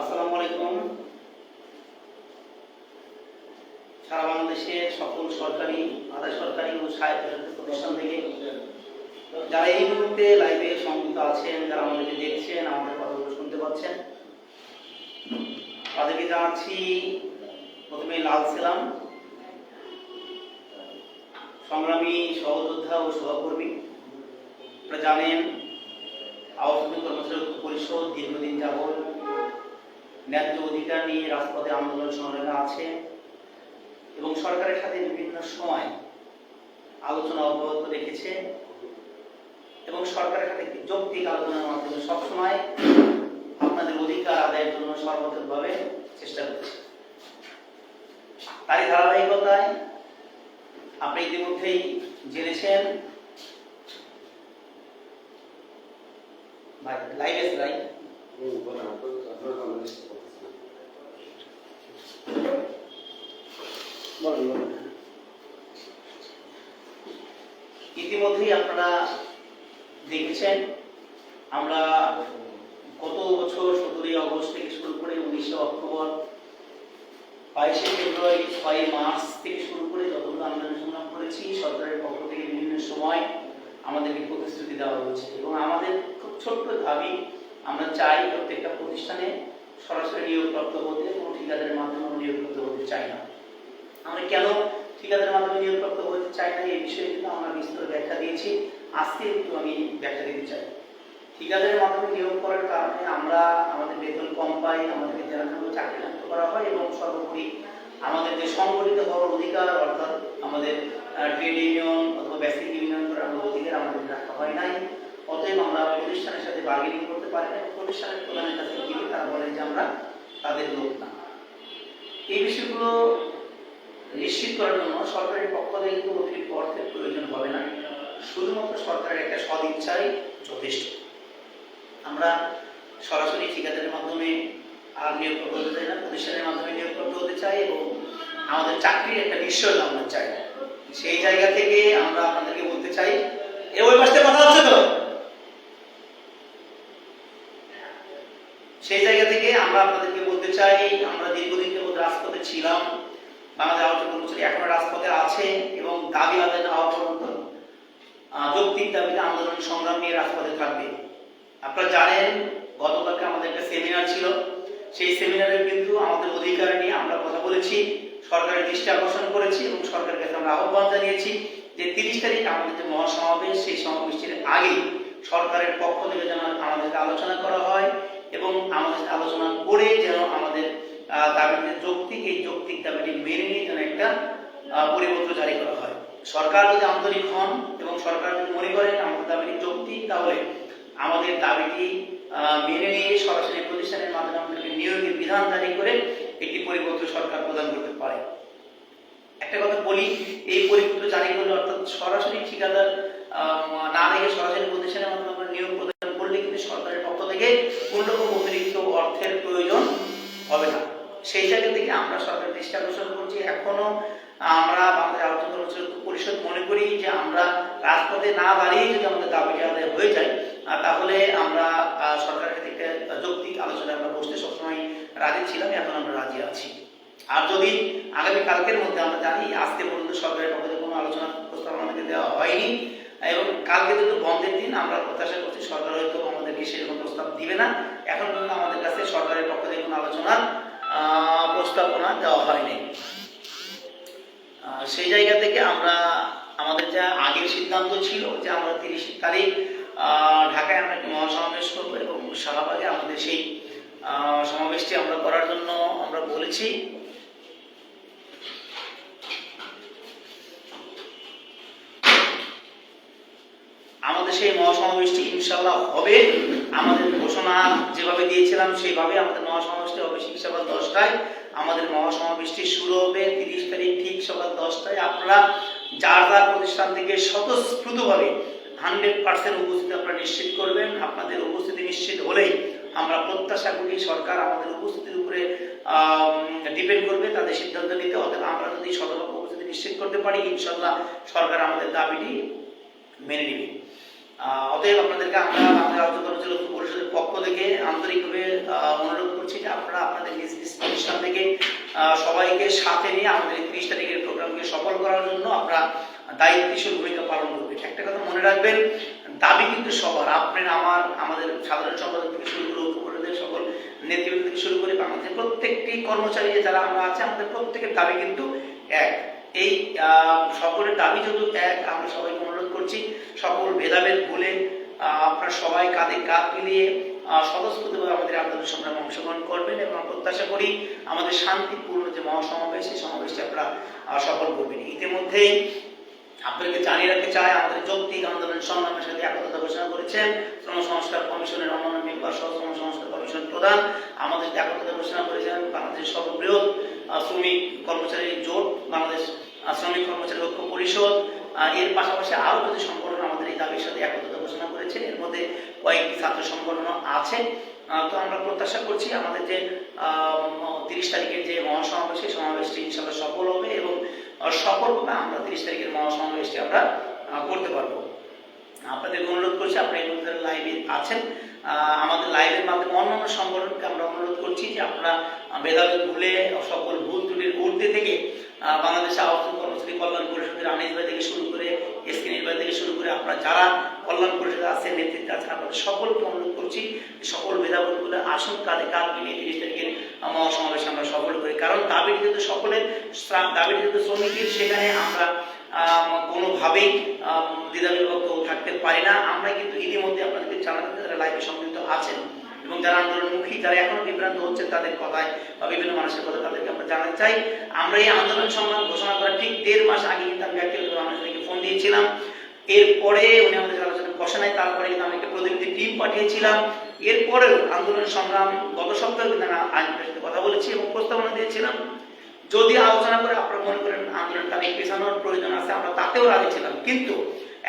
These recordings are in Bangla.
আসসালামু আলাইকুম। সারা বাংলাদেশে সকল সরকারি আধা সরকারি ও প্রতিষ্ঠান থেকে যারা এই মুহূর্তে লাইভে সংযুক্ত আছেন, যারা আমাদেরকে দেখছেন, আমাদের কথাগুলো শুনতে পাচ্ছেন, তাদেরকে জানাচ্ছি প্রথমে লাল ছিলাম সংগ্রামী সহযোদ্ধা ও সহকর্মী, আপনারা জানেন, আওয়ামী কর্মচারী পরিষদ দীর্ঘদিন যাবৎ ন্যায্য অধিকার নিয়ে রাজপথে আন্দোলন সংগ্রামে আছে এবং সরকারের সাথে বিভিন্ন সময় আলোচনা অব্যাহত রেখেছে এবং সরকারের সাথে যৌক্তিক আলোচনার মাধ্যমে সবসময় আপনাদের অধিকার আদায়ের জন্য সর্বতভাবে চেষ্টা করছে। তারই ধারাবাহিকতায় আপনি ইতিমধ্যেই জেনেছেন লাইভ এস লাইভ ইতিমধ্যেই আপনারা দেখেছেন, আমরা গত বছর সতেরোই আগস্ট থেকে শুরু করে উনিশে অক্টোবর, বাইশে ফেব্রুয়ারি ছয় মার্চ থেকে শুরু করে যতগুলো আন্দোলন সংগ্রাম করেছি, সরকারের পক্ষ থেকে বিভিন্ন সময় আমাদেরকে প্রতিশ্রুতি দেওয়া হয়েছে। এবং আমাদের খুব ছোট্ট দাবি, আমরা চাই প্রত্যেকটা প্রতিষ্ঠানে সরাসরি নিয়োগপ্রাপ্ত হতে। ঠিকাদারের মাধ্যমে নিয়োগপ্রাপ্ত হতে চাই না। আমরা কেন ঠিকাদারের মাধ্যমে নিয়োগপ্রাপ্ত হতে চাই না, এই বিষয়ে কিন্তু আমরা বিস্তর ব্যাখ্যা দিয়েছি। আজকে একটু আমি ব্যাখ্যা দিতে চাই। ঠিকাদারের মাধ্যমে নিয়োগ করার কারণে আমরা আমাদের বেতন কম পাই, আমাদেরকে জেলাখানে চাকরি নষ্ট করা হয় এবং সর্বোপরি আমাদের যে সংগঠিত হওয়ার অধিকার, অর্থাৎ আমাদের ট্রেড ইউনিয়ন অথবা বেসিক ইউনিয়ন করার অধিকার আমাদের রাখা হয় নাই। অতএব আমরা প্রতিষ্ঠানের সাথে বার্গেনিং করতে পারি না প্রতিষ্ঠানের প্রধানের কাছে গিয়ে তারা বলেন যে আমরা তাদের লোক না। এই বিষয়গুলো নিশ্চিত করার জন্য সরকারের পক্ষ থেকে কিন্তু অতিরিক্ত অর্থের প্রয়োজন হবে না। শুধুমাত্র সরকারের একটা সদিচ্ছাই যথেষ্ট। আমরা সরাসরি ঠিকাদারের মাধ্যমে আর নিয়োগ করতে চাই না, প্রতিষ্ঠানের মাধ্যমে নিয়োগ করতে হতে চাই এবং আমাদের চাকরির একটা নিশ্চয়তা আমরা চাই। সেই জায়গা থেকে আমরা আপনাদেরকে বলতে চাই, এ ওই পাশে কথা হচ্ছে তো? সেই জায়গা থেকে আমরা আপনাদেরকে বলতে চাই, আমরা দীর্ঘদিন যাবত রাজপথে ছিলাম, বাংলাদেশ আলোচনা কর্মচারী এখনও রাজপথে আছে এবং দাবি আদায় না হওয়া পর্যন্ত যৌক্তিক দাবিতে আন্দোলন সংগ্রাম নিয়ে রাজপথে থাকবে। আপনারা জানেন, গতকালকে আমাদের একটা সেমিনার ছিল। সেই সেমিনারে কিন্তু আমাদের অধিকার নিয়ে আমরা কথা বলেছি, সরকারের দৃষ্টি আকর্ষণ করেছি এবং সরকারের কাছে আমরা আহ্বান জানিয়েছি যে তিরিশ তারিখ আমাদের যে মহাসমাবেশ, সেই সমাবেশের আগে সরকারের পক্ষ থেকে যেন আমাদেরকে আলোচনা করা হয়। এবং আমাদের আলোচনা করে যেন আমাদের দাবিতে যৌক্তিক, এই যৌক্তিক দাবিটি মেনে নিয়ে যেন একটা পরিপত্র জারি করা হয়। সরকার যদি আন্তরিক হন এবং সরকার যদি মনে করেন আমাদের দাবিটি যৌক্তিক, তাহলে আমাদের দাবিটি মেনে নিয়ে সরাসরি প্রতিষ্ঠানের মাধ্যমে আমাদেরকে নিয়োগের বিধান জারি করে একটি পরিপত্র সরকার প্রদান করতে পারে। একটা কথা বলি, এই পরিপত্র জারি করলে অর্থাৎ সরাসরি ঠিকাদার না রেখে সরাসরি প্রতিষ্ঠানের মাধ্যমে নিয়োগ প্রদান করলে কিন্তু সরকারের পক্ষ থেকে কোন রকম অতিরিক্ত অর্থের প্রয়োজন হবে না। সেই জায়গা থেকে আমরা সরকারের দৃষ্টি আকর্ষণ করছি। এখনও আমরা বাংলাদেশ আলোচনা পরিষদ- মনে করি যে আমরা রাজপথে না দাঁড়িয়ে যদি আমাদের দাবিটি আদায় হয়ে যায় তাহলে আমরা সরকারের থেকে যৌক্তিক আলোচনায় আমরা বসতে সবসময় রাজি ছিলাম, এখন আমরা রাজি আছি। আর যদি আগামী কালকের মধ্যে আমরা জানি, আজকে পর্যন্ত সরকারের পক্ষ থেকে কোনো আলোচনা প্রস্তাব আমাদেরকে দেওয়া হয়নি এবং কালকে যেহেতু বন্ধের দিন, আমরা প্রত্যাশা করছি সরকার হয়তো আমাদেরকে সেরকম প্রস্তাব দিবে না। এখন পর্যন্ত আমাদের কাছে সরকারের পক্ষ থেকে কোনো আলোচনার প্রস্তাবনা দেওয়া হয়নি। সেই জায়গা থেকে আমরা, আমাদের যা আগের সিদ্ধান্ত ছিল যে আমরা তিরিশ তারিখ ঢাকায় আমরা একটি মহাসমাবেশ করব এবং শাহবাগে আমাদের সেই সমাবেশটি আমরা করার জন্য আমরা বলেছি। সেই মহাসমাবেশটি ইনশাল্লাহ হবে। আমাদের ঘোষণা যেভাবে দিয়েছিলাম, সেইভাবে আমাদের মহাসমাবেশটি হবে ঠিক সকাল দশটায়। আমাদের মহাসমাবেশটি শুরু হবে তিরিশ তারিখ ঠিক সকাল দশটায়। আপনারা যার যার প্রতিষ্ঠান থেকে স্বতঃস্ফূর্তভাবে হান্ড্রেড পার্সেন্ট উপস্থিতি আপনারা নিশ্চিত করবেন। আপনাদের উপস্থিতি নিশ্চিত হলেই আমরা প্রত্যাশা করি সরকার আমাদের উপস্থিতির উপরে ডিপেন্ড করবে, তাদের সিদ্ধান্ত নিতে। অর্থাৎ আমরা যদি শতভাগ উপস্থিতি নিশ্চিত করতে পারি ইনশাল্লাহ সরকার আমাদের দাবিটি মেনে নেবে। অতএব আপনাদেরকে আমরা আমাদের কর্মচারী ঐক্য পরিষদের পক্ষ থেকে আন্তরিকভাবে অনুরোধ করছি যে আপনারা আপনাদের নিজ নিজ প্রতিষ্ঠান থেকে সবাইকে সাথে নিয়ে আমাদের ত্রিশ তারিখের প্রোগ্রামকে সফল করার জন্য আমরা দায়িত্বশীল ভূমিকা পালন করবে। একটা কথা মনে রাখবেন, দাবি কিন্তু সবার। আপনার আমার, আমাদের সাধারণ সম্পাদক থেকে শুরু করে পরিষদের সকল নেতৃবৃন্দ থেকে শুরু করে বাংলাদেশের প্রত্যেকটি কর্মচারী যারা আমরা আছে, আমাদের প্রত্যেকের দাবি কিন্তু এক। এই সকলের দাবি যেহেতু এক, আমরা সবাইকে অনুরোধ করছি, সকল ভেদাভেদ ভুলে আপনারা সবাই কাঁধে কাঁধ মিলিয়ে স্বতঃস্ফূর্তভাবে আমাদের আন্দোলন সংগ্রামে অংশগ্রহণ করবেন এবং প্রত্যাশা করি আমাদের শান্তিপূর্ণ যে মহাসমাবেশ, সেই সমাবেশটি আপনারা সফল করবেন। ইতিমধ্যেই আপনাদেরকে জানিয়ে রাখতে চাই, আমাদের যৌক্তিক আন্দোলন সংগ্রামের সাথে একতা ঘোষণা করেছেন শ্রম সংস্কার কমিশনের অন্যান্য মেম্বার সহ শ্রম সংস্কার কমিশন প্রধান। আমাদের একতা ঘোষণা করেছেন বাংলাদেশের সর্ববৃহৎ শ্রমিক কর্মচারী জোট, বাংলাদেশ শ্রমিক কর্মচারী ঐক্য পরিষদ এর পাশাপাশি আরও কিছু সংগঠন আমাদের এই দাবির সাথে একতা ঘোষণা করেছে। এর মধ্যে কয়েকটি ছাত্র সংগঠন আছে। তো আমরা প্রত্যাশা করছি আমাদের যে তিরিশ তারিখের যে মহাসমাবেশ, সেই সমাবেশটি ইনশাল্লাহ সফল হবে এবং সফলভাবে আমরা তিরিশ তারিখের মহাসমাবেশটি আমরা করতে পারব। আপনাদের অনুরোধ করছি আপনারা এই মুহূর্তে লাইভে আছেন। আমাদের লাইভের অন্যান্য সংগঠনকে আমরা অনুরোধ করছি যে আপনারা ভেদাভেদ ভুলে সকল ভুল ত্রুটির ঊর্ধ্বে থেকে বাংলাদেশ আহ্বান কর্মসূচি কল্যাণ পরিষদের আনিস ভাই থেকে শুরু করে এসকিনির ভাই থেকে শুরু করে আপনারা যারা কল্যাণ পরিষদে আছেন নেতৃত্বে আছেন আপনাদের সকলকে অনুরোধ করছি সকল ভেদাভেদগুলো আসুন কাঁধে কাঁধ মিলিয়ে তিরিশ তারিখের মহাসমাবেশ আমরা সফল করি। কারণ দাবিটি যেহেতু সকলের দাবিটি যেহেতু শ্রমিকের সেখানে আমরা আম, কোনোভাবেই দ্বিধাবিভক্ত থাকতে পারি না। আমরা কিন্তু ইতিমধ্যে আপনাদেরকে জানাতে যারা লাইভে সংযুক্ত আছেন। এবং যারা আন্দোলনমুখী, যারা এখনও বিভ্রান্ত হচ্ছে তাদের কথায় বা বিভিন্ন মানুষের কথা তাদেরকে আমরা জানাতে চাই। আমরা এই আন্দোলন সংগ্রাম ঘোষণা করার ঠিক দেড় মাস আগে কিন্তু আমি ব্যক্তিগত মানুষদেরকে ফোন দিয়েছিলাম। এরপরে উনি আমাদের আলোচনা বসে নাই, তারপরে কিন্তু আমি একটা প্রতিনিধি টিম পাঠিয়েছিলাম। এরপরেও আন্দোলন সংগ্রাম গত সপ্তাহে কিন্তু আমি আইনের সাথে কথা বলেছি এবং প্রস্তাবনা দিয়েছিলাম। যদি আলোচনা করে আপনারা মনে করেন আন্দোলনটা পেছানোর প্রয়োজন আছে, আমরা তাতেও রাজি ছিলাম। কিন্তু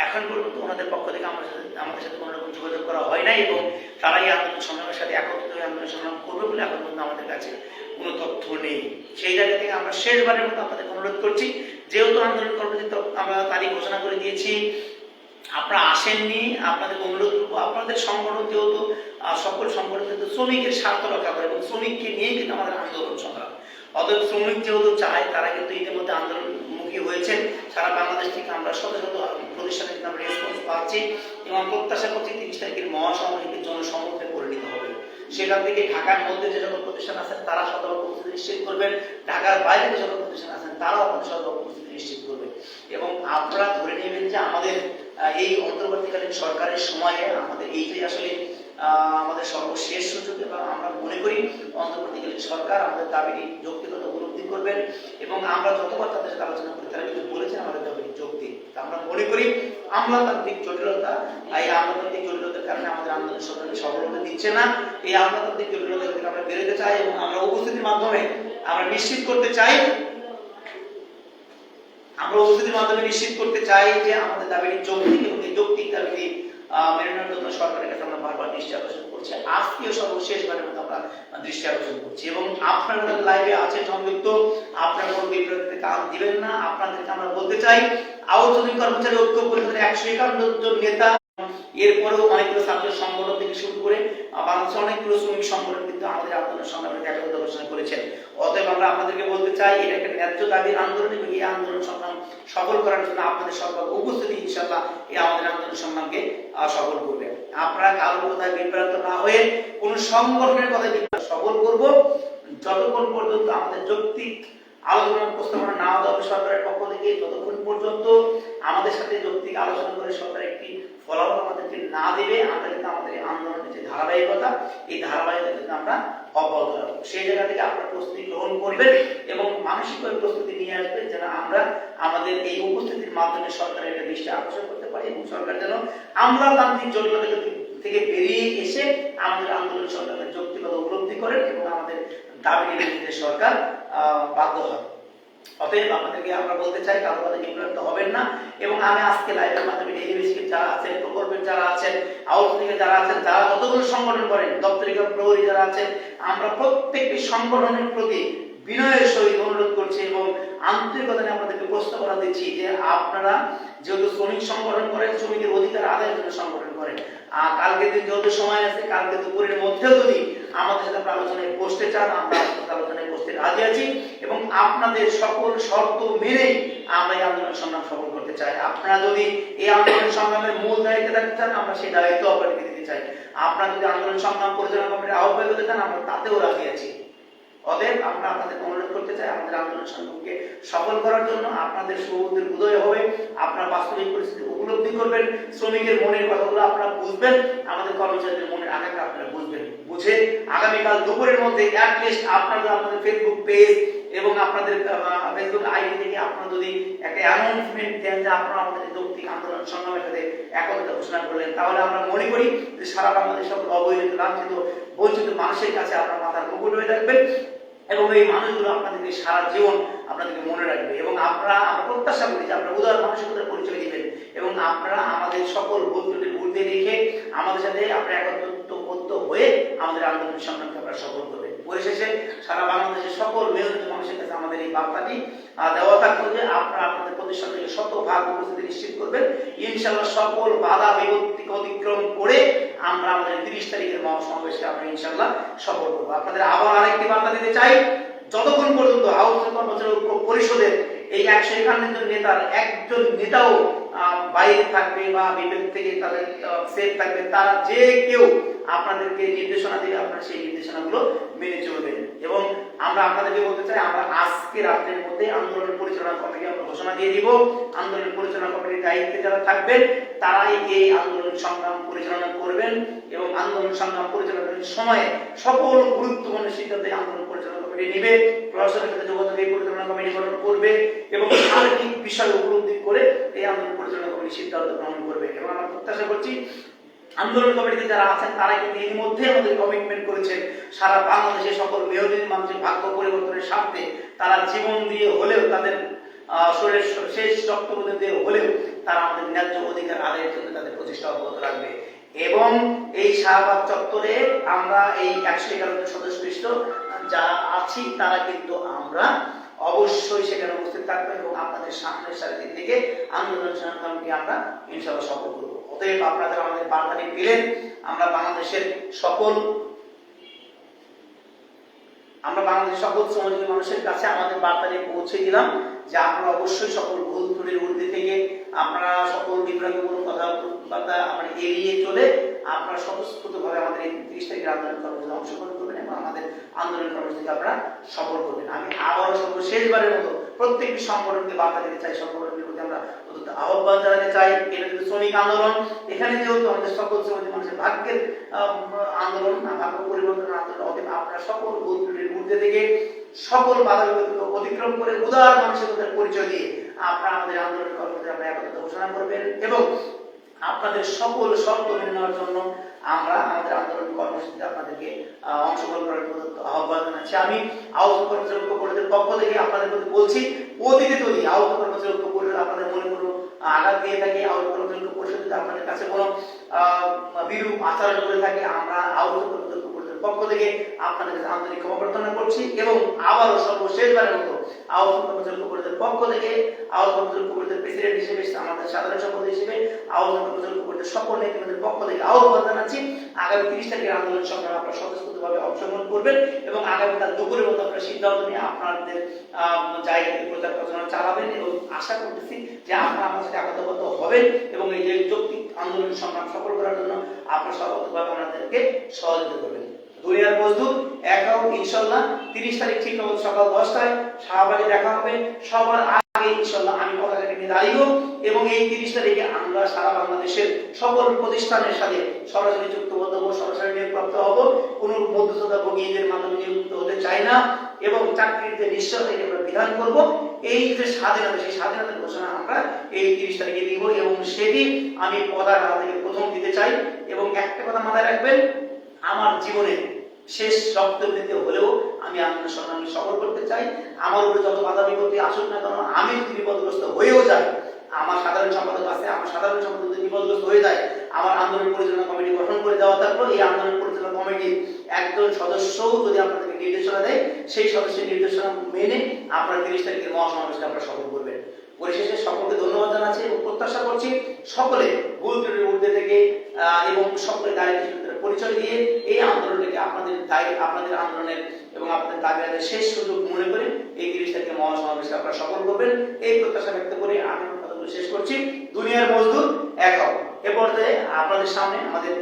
এখন পর্যন্ত ওনাদের পক্ষ থেকে আমাদের সাথে আমাদের সাথে কোনো রকম যোগাযোগ করা হয় নাই এবং তারা এই আন্দোলন, সংগ্রামের সাথে একত্রিত হয়ে আন্দোলন সংগ্রাম করবে বলে এখন পর্যন্ত আমাদের কাছে কোনো তথ্য নেই। সেই জায়গা থেকে আমরা শেষবারের মতো আপনাদের অনুরোধ করছি, যেহেতু আন্দোলন কর্মসূচি আমরা তারিখ ঘোষণা করে দিয়েছি, আপনারা আসেননি, আপনাদের অনুরোধ করব আপনাদের সংগঠন যেহেতু সকল সংগঠন শ্রমিকের স্বার্থ রক্ষা করে এবং শ্রমিককে নিয়ে কিন্তু আমাদের আন্দোলন সংগ্রাম। অতএব শ্রমিক যেহেতু চায়, তারা কিন্তু ইতিমধ্যে আন্দোলনমুখী হয়েছেন। সারা বাংলাদেশ থেকে আমরা শত শত প্রতিষ্ঠানে কিন্তু আমরা রেসপন্স পাচ্ছি এবং প্রত্যাশা করছি তিরিশ তারিখের মহাসমাবেশকে জনসমর্থে পরিণত হবে। সেখান থেকে ঢাকার মধ্যে যে সকল প্রতিষ্ঠান আছেন, তারা শতভাগ উপস্থিতি নিশ্চিত করবেন। ঢাকার বাইরে যে সকল প্রতিষ্ঠান আছেন, তারাও আপনাদের শতভাগ উপস্থিতি নিশ্চিত করবে এবং আপনারা ধরে নেবেন যে আমাদের এই অন্তর্বর্তীকালীন সরকারের সময়ে আমাদের এই যে আসলে আমাদের সর্বশেষ সুযোগ এবং আমরা মনে করি অন্তর্বর্তীকালীন সরকার আমাদের দাবিটি যৌক্তিকতা উপলব্ধি করবেন এবং আমরা যতবার তাদের সাথে আলোচনা করি, তারা কিন্তু বলেছেন আমাদের দাবিটি যৌক্তিক। আমরা মনে করি আমলাতান্ত্রিক জটিলতা এই আমলাতান্ত্রিক জটিলতার কারণে আমাদের আন্দোলন সরকারকে সফল হতে দিচ্ছে না। এই আমলাতান্ত্রিক জটিলতা থেকে আমরা বেরোতে চাই এবং আমরা উপস্থিতির মাধ্যমে আমরা নিশ্চিত করতে চাই, আমরা উপস্থিতির মাধ্যমে নিশ্চিত করতে চাই যে আমাদের দাবিটি যৌক্তিক এবং এই যৌক্তিক দাবিটি মেনে সরকারের কাছে আমরা বারবার দৃষ্টি আকর্ষণ করছি। আজকেও সর্বশেষবারের মতো আমরা দৃষ্টি আকর্ষণ করছি। এবং আপনারা লাইভে আছেন সংযুক্ত আপনারা কোনো বিভ্রান্তিতে কাজ দিবেন না। আপনাদেরকে আমরা বলতে চাই আওয়ামী কর্মচারী ঐক্য পরিষদের একশো একান্ন জন নেতা এরপরেও অনেকগুলো ছাত্র সংগঠন থেকে শুরু করে আহ, বাংলাদেশের অনেকগুলো শ্রমিক সংগঠন কিন্তু আমাদের আন্দোলন সংগ্রামে একতা ঘোষণা করেছেন। অতএব আমরা আপনাদেরকে বলতে চাই এটা একটা ন্যায্য দাবির আন্দোলন এবং এই আন্দোলন সংগ্রাম সফল করার জন্য আপনাদের সরকার উপস্থিতি ইনশাল্লাহ এই আমাদের আন্দোলন সংগ্রামকে সফল করবে। আপনারা কারোর কথায় বিভ্রান্ত না হয়ে কোন সংগঠনের বিভ্রান্ত সফল করব। যতক্ষণ পর্যন্ত আমাদের যৌক্তিক আলোচনা প্রস্তাবনা না হবে সরকারের পক্ষ থেকে যতক্ষণ পর্যন্ত আমাদের সাথে যৌক্তিক আলোচনা করে সরকার একটি ফলাফল আমাদেরকে না দেবে, আমরা কিন্তু আমাদের এই আন্দোলনের যে ধারাবাহিকতা, এই ধারাবাহিকতা কিন্তু আমরা অব্যাহত রাখব। সেই জায়গা থেকে আপনারা প্রস্তুতি গ্রহণ করবেন এবং মানসিকভাবে প্রস্তুতি নিয়ে আসবেন যেন আমরা আমাদের এই উপস্থিতির মাধ্যমে সরকারের একটা দৃষ্টি আকর্ষণ করতে পারি এবং সরকার যেন আমলাতান্ত্রিক জটিলতা থেকে- বেরিয়ে এসে আমাদের আন্দোলন সরকারের যৌক্তিকতা উপলব্ধি করেন এবং আমাদের দাবি নিয়ে সরকার বাধ্য হয়। অতএব আপনাদেরকে আমরা বলতে চাই, কারও কথা হবেন না। এবং আমি আজকে লাইভের মাধ্যমে যারা আছেন, প্রকল্পের যারা আছেন যারা আছেন যারা যতগুলো সংগঠন করেন দপ্তরিকা প্রহরী যারা আছেন, আমরা প্রত্যেকটি সংগঠনের প্রতি বিনয়ের সহিত অনুরোধ করছি এবং আন্তরিকতা নিয়ে প্রস্তাবনা দিচ্ছি যে আপনারা যেহেতু শ্রমিক সংগঠন করেন, শ্রমিকের অধিকার আদায়ের জন্য সংগঠন করেন। আর কালকে দিন সময় আছে, কালকে দুপুরের মধ্যেও যদি আমাদের সাথে আলোচনায় বসতে চান, আমরা আপনার সাথে আলোচনায় বসতে রাজি আছি এবং আপনাদের সকল শর্ত মেনেই আমরা এই আন্দোলন সংগ্রাম সফল করতে চাই। আপনারা যদি এই আন্দোলন সংগ্রামের মূল দায়িত্বে থাকতে চান, আমরা সেই দায়িত্ব আপনাদেরকে দিতে চাই। আপনারা যদি আন্দোলন সংগ্রাম পরিচালনা কমিটির আহ্বায়ক হতে চান, আমরা তাতেও রাজি আছি। অতএব আমরা আপনাদের অনুরোধ করতে চাই, আমাদের আন্দোলন সংগ্রামকে সফল করার জন্য। আপনাদের সুবুদ্ধির উদয় হবে, আপনার বাস্তবিক পরিস্থিতি উপলব্ধি করবেন, শ্রমিকের মনের কথাগুলো আপনারা বুঝবেন, আমাদের কর্মচারীদের মনের আঘাতটা আপনারা বুঝবেন। বুঝে আগামীকাল দুপুরের মধ্যে অ্যাটলিস্ট আপনারা আপনাদের ফেসবুক পেজ এবং আপনাদের ফেসবুক আইডি থেকে আপনারা যদি একটা অ্যানাউন্সমেন্ট দেন যে আপনারা আমাদের যৌক্তিক আন্দোলন সংগ্রামের সাথে একত্রিত ঘোষণা করলেন, তাহলে আমরা মনে করি যে সারা বাংলাদেশ সকল অবহেলিত, লাঞ্ছিত, বঞ্চিত মানুষের কাছে আপনার মাথার মুকুট হয়ে থাকবেন এবং এই মানুষগুলো আপনাদেরকে সারা জীবন আপনাদেরকে মনে রাখবে এবং আপনারা, আমরা প্রত্যাশা করি যে আপনারা উদার মানসিকতার পরিচয় দিবেন এবং আপনারা আমাদের সকল বন্ধুদের ঘুরতে রেখে আমাদের সাথে আপনারা একত্রিত হয়ে আমাদের আন্দোলন সংগ্রামকে আপনারা সফল করবেন। পরিশেষে সারা বাংলাদেশের সকল মেহনত মানুষের কাছে আমাদের এই বার্তাটি দেওয়া থাকবে যে আপনারা আপনাদের প্রতিষ্ঠান থেকে শতভাগ উপস্থিতি নিশ্চিত করবেন। ইনশাল্লাহ সকল বাধা বিপত্তিকে অতিক্রম করে আমরা আমাদের তিরিশ তারিখের মহাসমাবেশে আমরা ইনশাল্লাহ সফল করব। আপনাদের আবার আরেকটি বার্তা দিতে চাই। যতক্ষণ পর্যন্ত হাউস কর্মচারী ঐক্য পরিষদের এই একশো একান্ন জন নেতার একজন নেতাও বাইরে থাকবে বা বিবেক থেকে তাদের সেফ থাকবে, তারা যে কেউ আপনাদেরকে নির্দেশনা দিবে আপনারা সেই নির্দেশনাগুলো মেনে চলবেন। এবং আমরা আপনাদেরকে বলতে চাই, আমরা আজকে রাত্রের মধ্যে আন্দোলন পরিচালনা কমিটি আমরা ঘোষণা দিয়ে দিব। আন্দোলন পরিচালনা কমিটির দায়িত্বে যারা থাকবেন, তারাই এই আন্দোলন সংগ্রাম পরিচালনা করবেন এবং আন্দোলন সংগ্রাম পরিচালনার সময়ে সকল গুরুত্বপূর্ণ সিদ্ধান্ত আন্দোলন পরিচালনা কমিটি নিবে। প্রশাসনের সাথে যোগাযোগ এই পরিচালনা কমিটি গঠন করবে এবং সার্বিক বিষয় উপলব্ধি করে এই আন্দোলন পরিচালনা কমিটি সিদ্ধান্ত গ্রহণ করবে। এবং আমরা প্রত্যাশা করছি আন্দোলন কমিটিতে যারা আছেন, তারা কিন্তু এর মধ্যে আমাদের কমিটমেন্ট করেছেন সারা বাংলাদেশের সকল মেয়দিন মানুষের ভাগ্য পরিবর্তনের স্বার্থে। তারা জীবন দিয়ে হলেও তাদের শরীরের শেষ রক্তবোধ দিয়ে হলেও তারা আমাদের ন্যায্য অধিকার আদায়ের জন্য তাদের প্রচেষ্টা অব্যাহত রাখবে। এবং এই শাহবাগ চত্বরে আমরা এই একশো এগারো সদস্য বিশিষ্ট যারা আছি, তারা কিন্তু আমরা অবশ্যই সেখানে উপস্থিত থাকব এবং আপনাদের সামনের সারিদিক থেকে আন্দোলন সংগ্রামকে আমরা ইনশাআল্লাহ সফল করব। অতএব আপনাদের আমাদের বার্তাটি পেলেন আমরা বাংলাদেশের সকল আমরা সকল শ্রমজীবী মানুষের কাছে আমাদের বার্তাটি পৌঁছে দিলাম যে আপনারা অবশ্যই সকল ভুল ত্রুটির ঊর্ধ্বে থেকে আপনারা সকল বিভ্রান্তিমূলক কথাবার্তা আমরা এড়িয়ে চলে আপনারা স্বতঃস্ফূর্তভাবে আমাদের এই তিরিশ তারিখের আন্দোলন কর্মসূচিতে অংশগ্রহণ করবেন এবং আমাদের আন্দোলন কর্মসূচিকে আপনারা সফল করবেন। আমি আবারও সর্বশেষবারের মতো প্রত্যেকটি সংগঠনকে বার্তা দিতে চাই সংগঠনের প্রতি আহ্বান জানাতে চাই। এটা কিন্তু শ্রমিক আন্দোলন। এখানে যেহেতু আমাদের সকল শ্রমিক মানুষের ভাগ্যের আন্দোলন ভাগ্য পরিবর্তন আন্দোলন আপনারা সকল ভুল ঊর্ধ্বে থেকে সকল বাধা অতিক্রম করে উদার মানসিকতার পরিচয় দিয়ে আপনারা আমাদের আন্দোলন কর্মসূচি আমরা একত্রিত ঘোষণা করবেন এবং আপনাদের সকল শর্ত মেনে নেওয়ার জন্য আমরা আমাদের আন্দোলন কর্মসূচিতে আপনাদেরকে অংশগ্রহণ করার প্রদত্ত আহ্বান জানাচ্ছি। আমি আহত কর্মচারী ঐক্য পরিষদের পক্ষ থেকে আপনাদের প্রতি বলছি, অতীতে যদি আহত কর্মচারী ঐক্য আপনাদের মনে আঘাত দিয়ে থাকে, আহত কোনো পরিষদ যদি কাছে কোনো বিরূপ আচরণ করে থাকে, আমরা পরিষদের পক্ষ থেকে আপনাদের আন্তরিক ক্ষমা প্রার্থনা করছি এবং আবারও সর্বশেষবারের মতো কর্মচারী ঐক্য পক্ষ থেকে কর্মচারী ঐক্য প্রেসিডেন্ট হিসেবে আমাদের সাধারণ সম্পাদক হিসেবে ঐক্য পরিষদের সকল নেতৃত্বের পক্ষ থেকে আহ্বান জানাচ্ছি। আগামী তিরিশ তারিখের আন্দোলন সংগ্রামে আপনারা স্বতঃস্ফূর্তভাবে অংশগ্রহণ করবেন এবং আগামীকাল দুপুরের মধ্যে আপনারা সিদ্ধান্ত নিয়ে আপনাদের জায়গাতে প্রচার প্রচারণা চালাবেন এবং আশা করতেছি যে আপনারা আমার সাথে একতাবদ্ধ হবেন এবং এই যে যৌক্তিক আন্দোলন সংগ্রাম সফল করার জন্য আপনারা সর্বতভাবে আমাদেরকে সহযোগিতা করবেন। দুনিয়ার মজদুর একাও ইনশাল্লাহ। তিরিশ তারিখ ঠিক হবে সকাল দশটায়। শাহবাগে দেখা হবে। সবার আগে ইনশাল্লাহ আমি পতাকাকে নিয়ে দাঁড়িয়ে এবং এই তিরিশ তারিখে আমরা সারা বাংলাদেশের সকল প্রতিষ্ঠানের সাথে সরাসরি যুক্তবদ্ধ হব সরাসরি নিয়োগপ্রাপ্ত হব। কোন মধ্যস্থতা ভোগীদের মাধ্যমে নিযুক্ত হতে চাই না এবং চাকরির যে নিশ্চয়তা আমরা বিধান করব। এই যে স্বাধীনতা, সেই স্বাধীনতার ঘোষণা আমরা এই তিরিশ তারিখে দিব এবং সেটি আমি পতাকা থেকে প্রথম দিতে চাই। এবং একটা কথা মাথায় রাখবেন, আমার জীবনে শেষ রক্তবৃদ্ধি হলেও আমি আপনার সম্মানকে সফল করতে চাই। আমার উপরে যত বাধা বিপত্তি আসুক না কেন, আমি যদি বিপদগ্রস্ত হয়েও যাই, আমার সাধারণ সম্পাদক আছে, আমার সাধারণ সম্পাদক যদি বিপদগ্রস্ত হয়ে যায়, আমার আন্দোলন পরিচালনা কমিটি গঠন করে দেওয়া থাকল। এই আন্দোলন পরিচালনা কমিটির একজন সদস্যও যদি আপনাদেরকে নির্দেশনা দেয়, সেই সদস্যের নির্দেশনা মেনে আপনারা তিরিশ তারিখের মহাসমাবেশকে আপনারা সফল করবেন। পরিশেষে সকলকে ধন্যবাদ জানাচ্ছি এবং প্রত্যাশা করছি সকলে ত্রুটির ঊর্ধ্বে থেকে এবং সকলে দায়িত্বের পরিচয় দিয়ে এই আন্দোলনটাকে আপনাদের দায়ী আপনাদের আন্দোলনের এবং আপনাদের দাবি আদায়ের শেষ সুযোগ মনে করে এই তিরিশ তারিখে মহাসমাবেশকে আপনারা সফল করবেন। এই প্রত্যাশা ব্যক্ত করে আমি কথাগুলো শেষ করছি। দুনিয়ার মজদুর এক হও। এ পর্যায়ে আপনাদের সামনে আমাদের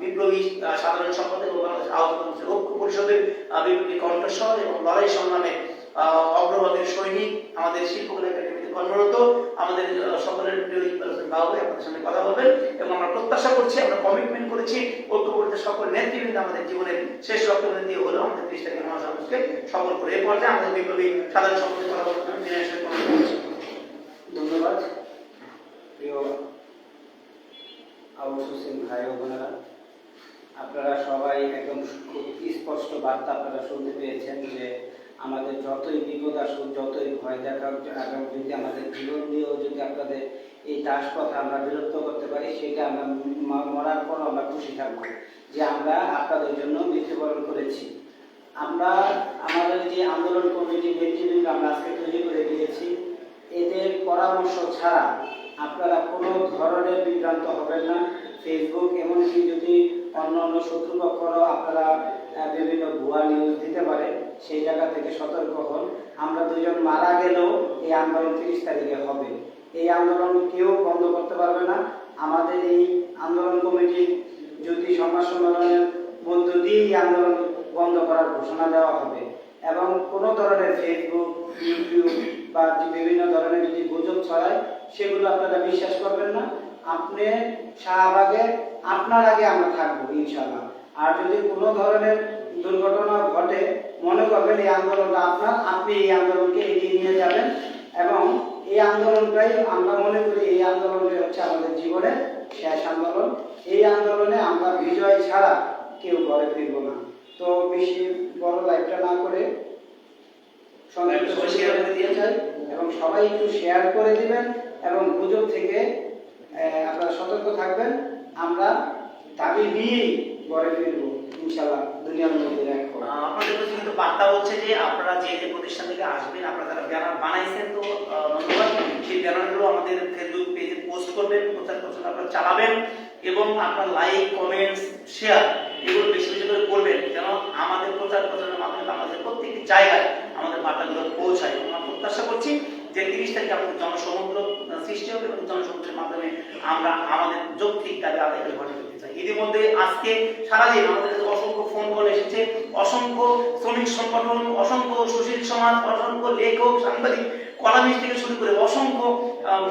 বিপ্লবী সাধারণ সম্পাদক এবং বাংলাদেশ আহত ঐক্য পরিষদের বিপ্লবী কণ্ঠস্বর এবং লড়াই সংগ্রামে অগ্রগতির সৈনিক আমাদের শিল্পকলা একাডেমিতে কর্মরত, আমাদের সকলের বাবু সামনে কথা বলবেন এবং আমরা প্রত্যাশা করছি, আমরা কমিটমেন্ট করেছি, ঐক্যবদ্ধ সকল নেতৃবৃন্দ আমাদের জীবনের শেষ হলো আমাদের মহাসমাবেশকে সফল করে এ পর্যায়ে আমাদের বিপ্লবী সাধারণ সম্পাদক কথা বলছি। ধন্যবাদ আপনারা সবাই একদম খুব স্পষ্ট বার্তা আপনারা শুনতে পেয়েছেন যে আমাদের যতই বিপদ আসুক, যতই ভয় দেখা এবং যদি আমাদের জীবন দিয়েও যদি আপনাদের এই দাসপথ আমরা বিরক্ত করতে পারি, সেটা আমরা মরার পর আমরা খুশি থাকব যে আমরা আপনাদের জন্য মৃত্যুবরণ করেছি। আমরা, আমাদের যে আন্দোলন কমিটি নেতৃবৃন্দ আমরা আজকে তৈরি করে দিয়েছি, এদের পরামর্শ ছাড়া আপনারা কোনো ধরনের বিভ্রান্ত হবেন না। ফেসবুক এমনকি যদি অন্য অন্য শত্রুপক্ষরও আপনারা বিভিন্ন ভুয়া নিউজ দিতে পারে সেই জায়গা থেকে সতর্ক হন। আমরা দুজন মারা গেলেও এই আন্দোলন তিরিশ তারিখে হবে। এই আন্দোলন কেউ বন্ধ করতে পারবে না। আমাদের এই আন্দোলন কমিটি যদি সমাজ সম্মেলনের মধ্য দিয়ে আন্দোলন বন্ধ করার ঘোষণা দেওয়া হবে এবং কোনো ধরনের ফেসবুক ইউটিউব বা বিভিন্ন ধরনের যদি গুজব ছড়ায়, সেগুলো আপনারা বিশ্বাস করবেন না। আপনি শাহবাগে, আপনার আগে আমরা থাকব ইনশাল্লাহ আর যদি কোনো ধরনের দুর্ঘটনা ঘটে মনে করবেন এই আন্দোলনটা আপনার আপনি এই আন্দোলনকে এগিয়ে নিয়ে যাবেন এবং এই আন্দোলনটাই আমরা মনে করি এই আন্দোলনটাই হচ্ছে আমাদের জীবনের শেষ আন্দোলন। এই আন্দোলনে আমরা বিজয় ছাড়া কেউ ঘরে ফিরবো না। তো বেশি বড় লাইফটা না করে এবং সবাই একটু শেয়ার করে দিবেন এবং গুজব থেকে আপনারা সতর্ক থাকবেন। আমরা দাবি নিয়েই ঘরে ফিরবো ইনশাল্লাহ দুনিয়ার মধ্যে আপনাদের কিন্তু বার্তা হচ্ছে যে আপনারা যে যে প্রতিষ্ঠান থেকে আসবেন, আপনারা যারা ব্যানার বানাইছেন, তো ধন্যবাদ। সেই ব্যানারগুলো আমাদের ফেসবুক পেজে পোস্ট করবেন, প্রচার প্রচার আপনারা চালাবেন এবং আপনার লাইক কমেন্টস শেয়ার এগুলো বেশি বেশি করে করবেন যেন আমাদের প্রচার প্রচারের মাধ্যমে আমাদের প্রত্যেকটি জায়গায় আমাদের বার্তাগুলো পৌঁছায় এবং আমরা প্রত্যাশা করছি যে তিরিশ তারিখে আমাদের জনসমুদ্র সৃষ্টি হবে এবং জনসমুদ্রের মাধ্যমে আমরা আমাদের যৌক্তিক দাবি আদায় করে ঘটে করতে চাই। ইতিমধ্যে আজকে সারাদিন আমাদের কাছে অসংখ্য ফোন কল এসেছে। অসংখ্য শ্রমিক সংগঠন, অসংখ্য সুশীল সমাজ, অসংখ্য লেখক, সাংবাদিক, কলামিস্ট থেকে শুরু করে অসংখ্য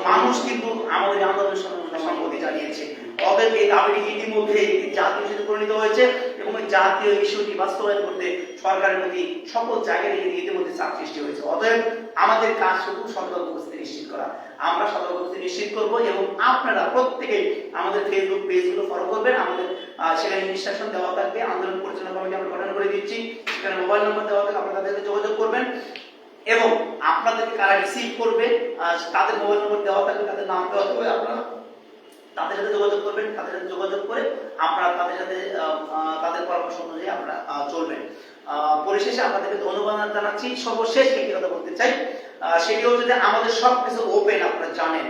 মানুষ কিন্তু আমাদের আন্দোলনের সঙ্গে সংগতি জানিয়েছে। অতএব এই দাবিটি ইতিমধ্যে জাতীয় পরিণত হয়েছে। এবং এই জাতীয় ইস্যুটি বাস্তবায়ন করতে সরকারের প্রতি সকল জায়গায় থেকে ইতিমধ্যে চাপ সৃষ্টি হয়েছে। অতএব আমাদের কাজ শুধু সতর্ক উপস্থিতি নিশ্চিত করা। আমরা সতর্ক উপস্থিতি নিশ্চিত করব এবং আপনারা প্রত্যেকে আমাদের ফেসবুক পেজগুলো ফলো করবেন। আমাদের সেখানে ইনস্ট্রাকশন দেওয়া থাকবে। আন্দোলন পরিচালনা কমিটি আমরা গঠন করে দিচ্ছি। সেখানে মোবাইল নম্বর দেওয়া থাকবে। আপনারা তাদের সাথে যোগাযোগ করবেন। এবং আপনাদেরকে কারা রিসিভ করবে তাদের মোবাইল নম্বর দেওয়া থাকবে, তাদের নাম দেওয়া থাকবে। আপনারা তাদের সাথে যোগাযোগ করবেন তাদের সাথে যোগাযোগ করে আপনারা তাদের সাথে তাদের পরামর্শ অনুযায়ী আহ, চলবেন। পরিশেষে আপনাদেরকে ধন্যবাদ জানাচ্ছি। সর্বশেষ একটি কথা বলতে চাই সেটি হচ্ছে যে আমাদের সবকিছু ওপেন আপনারা জানেন।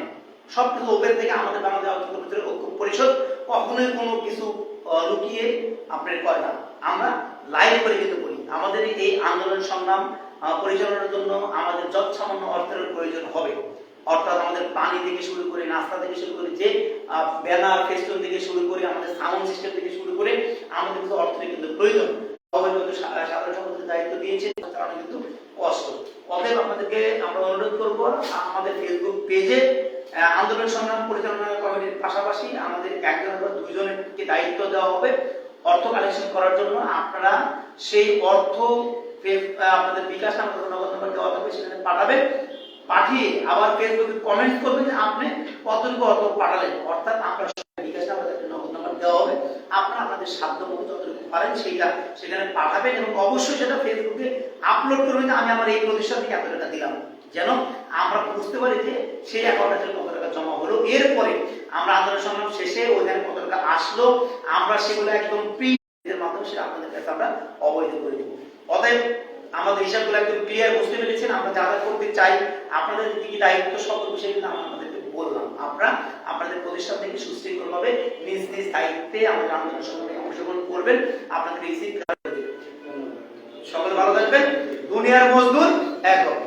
সবকিছু ওপেন থেকে আমাদের বাংলাদেশ আলোচনা ঐক্য পরিষদ কখনোই কোনো কিছু লুকিয়ে আপনার করে না। আমরা লাইভ করে কিন্তু করি আমাদের এই আন্দোলন সংগ্রাম পরিচালনার জন্য আমাদের যৎসামান্য অর্থের প্রয়োজন হবে। অর্থাৎ আমাদের পানি থেকে শুরু করে নাস্তা থেকে শুরু করে যে ব্যানার ফেস্টুন থেকে শুরু করে আমাদের সাউন্ড সিস্টেম থেকে শুরু করে আমাদের কিন্তু অর্থের কিন্তু প্রয়োজন। সবাই কিন্তু সাধারণ দায়িত্ব দিয়েছে কিন্তু কষ্ট। অতএব আপনাদেরকে আমরা অনুরোধ করব আমাদের ফেসবুক পেজে আন্দোলন সংগ্রাম পরিচালনা কমিটির পাশাপাশি আমাদের একজন বা দুজনকে দায়িত্ব দেওয়া হবে অর্থ কালেকশন করার জন্য। আপনারা সেই অর্থ বিকাশ আমাদের নম্বর দেওয়া থাকবে সেখানে পাঠাবেন। পাঠিয়ে আবার ফেসবুকে কমেন্ট করবেন যে আপনি কতটুকু অর্থ পাঠালেন। অর্থাৎ আপনার বিকাশ আমাদের নগদ নাম্বার দেওয়া হবে। আপনারা আপনাদের সাধ্য মতো যতটুকু পারেন সেইটা সেখানে পাঠাবেন এবং অবশ্যই সেটা ফেসবুকে আপলোড করবেন। আমি আমার এই প্রতিষ্ঠান থেকে এত টাকা দিলাম। যেন আমরা বুঝতে পারি যে সেই অ্যাকাউন্টে কত টাকা জমা হলো। এরপরে আমরা আন্দোলন সংগ্রাম শেষে ওইখানে কত টাকা আসলো, আমরা সেগুলো একদম প্রি মাধ্যমে সেটা আপনাদের কাছে আমরা অবৈধ করে দেবো অতএব আমাদের হিসাবগুলো একদম ক্লিয়ার বুঝতে পেরেছেন। আমরা যা করতে চাই আপনাদের কি কি দায়িত্ব সকল বিষয়ে আমরা আপনাদেরকে বললাম। আপনারা আপনাদের প্রতিষ্ঠান থেকে সুশৃঙ্খলভাবে নিজ নিজ দায়িত্বে আমাদের আন্দোলন সংগ্রামে অংশগ্রহণ করবেন। আপনাদের রিসিভ সকলে ভালো থাকবেন। দুনিয়ার মজদুর এক হোক